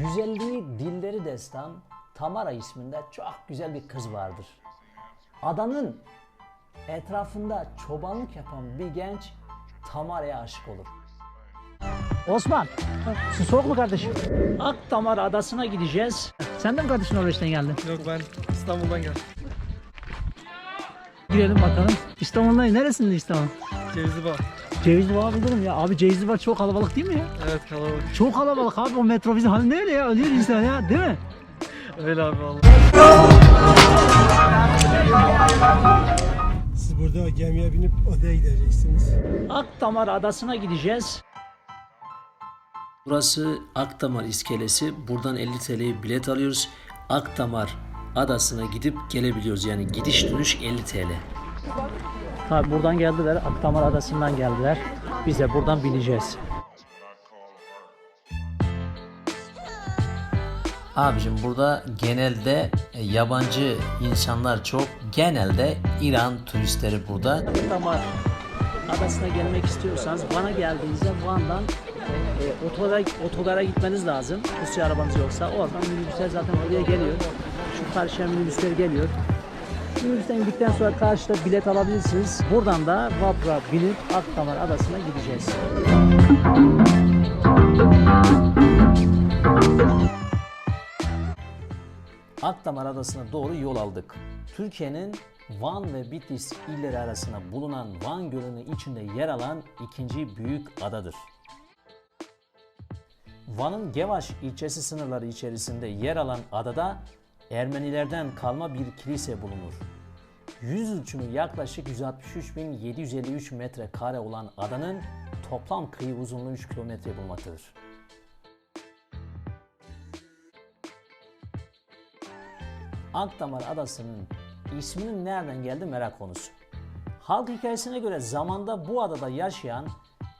Güzelliği dilleri destan Tamara isminde çok güzel bir kız vardır. Adanın etrafında çobanlık yapan bir genç Tamara'ya aşık olur. Osman, su soğuk mu kardeşim? Akdamar adasına gideceğiz. Sen de mi kardeşin Norveç'ten geldin? Yok ben İstanbul'dan geldim. Girelim bakalım. İstanbul'dan neresinde İstanbul? Cevizli Bağ. Cevizli Bağ bilirim ya. Abi Cevizli Bağ çok kalabalık değil mi ya? Evet kalabalık. Çok kalabalık abi o metrobüsün hali ne öyle ya? Ölüyor insan ya değil mi? Öyle abi valla. Siz burada gemiye binip odaya gideceksiniz. Akdamar adasına gideceğiz. Burası Akdamar iskelesi. Buradan 50 TL'ye bilet alıyoruz. Akdamar adasına gidip gelebiliyoruz. Yani gidiş dönüş 50 TL. Tabi buradan geldiler. Akdamar adasından geldiler. Biz de buradan bineceğiz. Abicim burada genelde e, yabancı insanlar çok. Genelde İran turistleri burada. Akdamar adasına gelmek istiyorsanız Van'a geldiğinizde Van'dan e, otogara, otogara gitmeniz lazım. Rusya arabanız yoksa oradan minibüsler zaten oraya geliyor. Şu karşıya minibüsler geliyor. Minibüsten gittikten sonra karşıda bilet alabilirsiniz. Buradan da vapura binip Akdamar adasına gideceğiz. Akdamar Adası'na doğru yol aldık. Türkiye'nin Van ve Bitlis illeri arasında bulunan Van Gölü'nün içinde yer alan ikinci büyük adadır. Van'ın Gevaş ilçesi sınırları içerisinde yer alan adada Ermenilerden kalma bir kilise bulunur. Yüz ölçümü yaklaşık 163.753 metre kare olan adanın toplam kıyı uzunluğu 3 kilometre bulmaktadır. Akdamar Adası'nın isminin nereden geldi merak konusu. Halk hikayesine göre zamanda bu adada yaşayan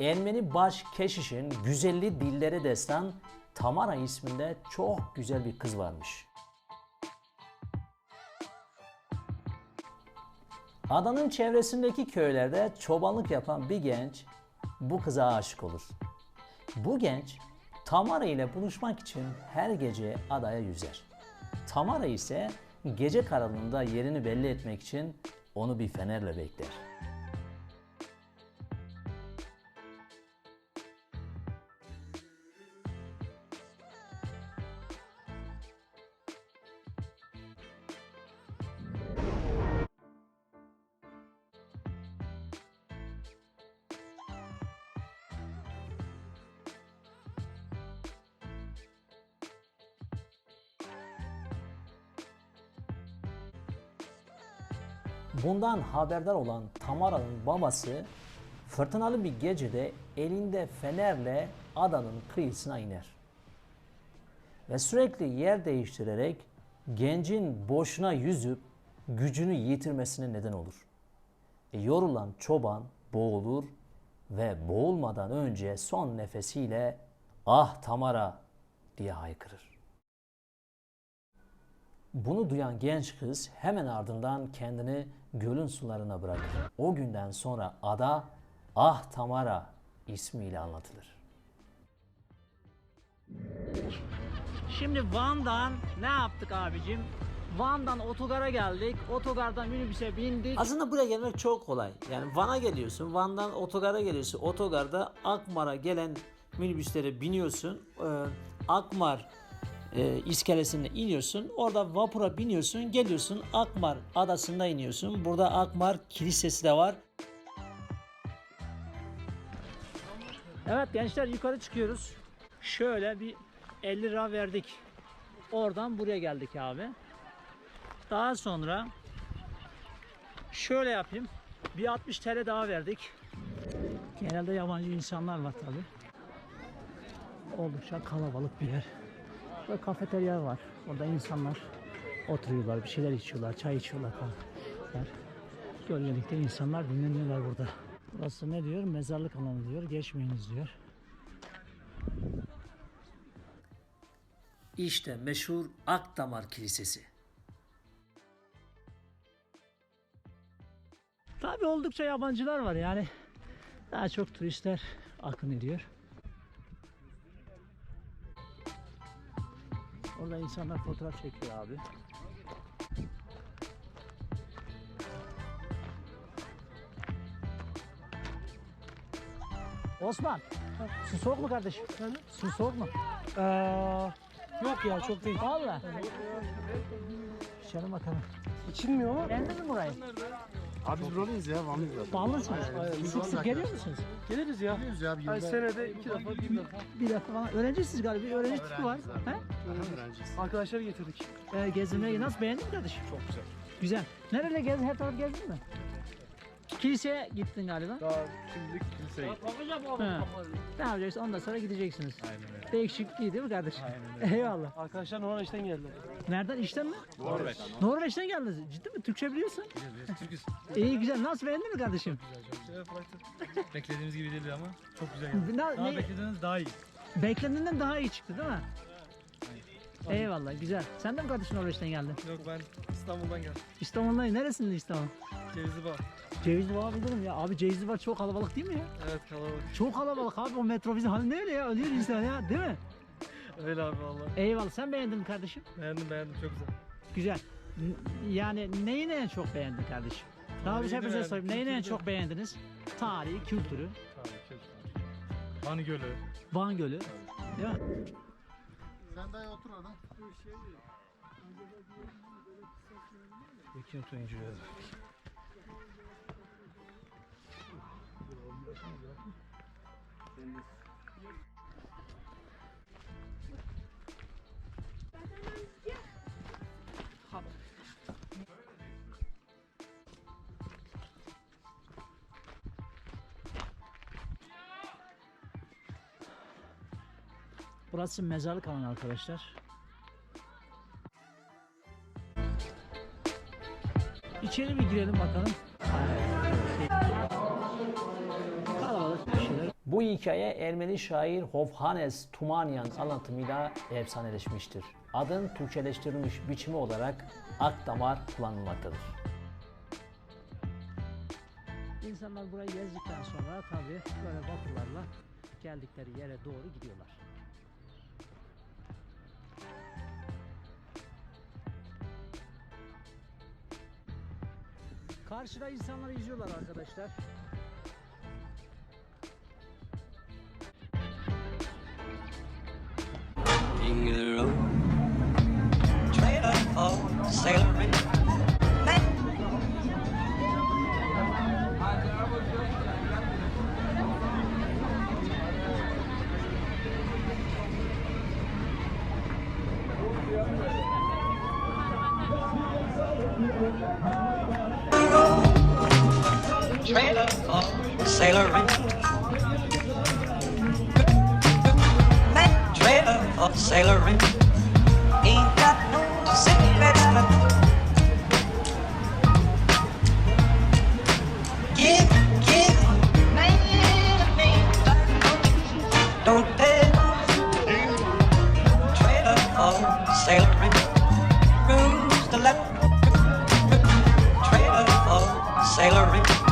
Ermeni baş keşişin güzelliği dilleri destan Tamara isminde çok güzel bir kız varmış. Adanın çevresindeki köylerde çobanlık yapan bir genç bu kıza aşık olur. Bu genç Tamara ile buluşmak için her gece adaya yüzer. Tamara ise gece karanlığında yerini belli etmek için onu bir fenerle bekler. Bundan haberdar olan Tamara'nın babası fırtınalı bir gecede elinde fenerle adanın kıyısına iner. Ve sürekli yer değiştirerek gencin boşuna yüzüp gücünü yitirmesine neden olur. E, yorulan çoban boğulur ve boğulmadan önce son nefesiyle ah Tamara diye haykırır. Bunu duyan genç kız hemen ardından kendini gölün sularına bırakır. O günden sonra ada Ah Tamara ismiyle anlatılır. Şimdi Van'dan ne yaptık abicim? Van'dan otogara geldik. Otogardan minibüse bindik. Aslında buraya gelmek çok kolay. Yani Van'a geliyorsun. Van'dan otogara geliyorsun. Otogarda Akmar'a gelen minibüslere biniyorsun. Ee, Akmar e, iskelesine iniyorsun. Orada vapura biniyorsun. Geliyorsun Akmar adasında iniyorsun. Burada Akmar kilisesi de var. Evet gençler yukarı çıkıyoruz. Şöyle bir 50 lira verdik. Oradan buraya geldik abi. Daha sonra şöyle yapayım. Bir 60 TL daha verdik. Genelde yabancı insanlar var tabi. Oldukça kalabalık bir yer. Burada kafeterya var. Orada insanlar oturuyorlar, bir şeyler içiyorlar, çay içiyorlar falan. Gölgelikte insanlar dinleniyorlar burada. Burası ne diyor? Mezarlık alanı diyor. Geçmeyiniz diyor. İşte meşhur Akdamar Kilisesi. Tabi oldukça yabancılar var yani. Daha çok turistler akın ediyor. Orada insanlar fotoğraf çekiyor abi. Osman, su soğuk mu kardeşim? Su soğuk mu? Ee, yok ya çok değil. Valla. İçelim bakalım. İçilmiyor ama. Beğendin mi burayı? Abi biz buradayız ya, Vanlıyız zaten. Bağlısınız. Sık sık geliyor musunuz? Geliriz ya. Geliyoruz ya bir Ay yılda. senede iki defa bir defa. Bir defa falan. Öğrencisiniz galiba. Bir öğrenci tipi var. He? Öğrenciyiz. Arkadaşlar getirdik. Ee, gezdirmeye nasıl beğendin mi kardeşim? Çok güzel. Güzel. Nerede gezdin? Her taraf gezdin mi? Kiliseye gittin galiba. Daha şimdilik kiliseye gittik. Ha. Ne yapacaksın? Ondan sonra gideceksiniz. Aynen öyle. Değişik iyi değil mi kardeşim? Eyvallah. Arkadaşlar Norveç'ten geldiler. Nereden? İşten mi? Norveç. Norveç'ten geldiniz. Ciddi mi? Türkçe biliyorsun. Türküz. İyi güzel. Nasıl beğendin mi kardeşim? Bıraktım. Beklediğimiz gibi değildi ama çok güzel geldi. Ne, Daha ne, beklediğiniz daha iyi. beklediğinden daha iyi çıktı değil mi? Eyvallah güzel. Sen de mi kardeşin Norveç'ten geldin? Yok ben İstanbul'dan geldim. İstanbul'dan neresinde İstanbul? Cevizli Bağ. Cevizli Bağ bilirim ya. Abi Cevizli Bağ çok kalabalık değil mi ya? Evet kalabalık. Çok kalabalık abi o metrobüsün hali ne öyle ya? Ölüyor insan ya değil mi? Öyle abi valla. Eyvallah. Sen beğendin mi kardeşim? Beğendim beğendim çok güzel. Güzel. N- Yani neyini en çok beğendin kardeşim? Daha bir Neyini hepinize beğendim? sorayım. Neyini en Kültürü. çok beğendiniz? Tarihi, kültürü, Tabii ki. Van Gölü. Van Gölü. Değil mi? Sen daha otur orada. Burası mezarlık alanı arkadaşlar. İçeri bir girelim bakalım. Bu hikaye Ermeni şair Hovhannes Tumanyan anlatımıyla efsaneleşmiştir. Adın Türkçeleştirilmiş biçimi olarak Akdamar kullanılmaktadır. İnsanlar burayı gezdikten sonra tabii böyle vapurlarla geldikleri yere doğru gidiyorlar. Karşıda insanlar yüzüyorlar arkadaşlar. Trailer of Sailor Ring. Trailer of Sailor Ring. Ain't got no cigarettes, left, to left. Trailer for sailoring.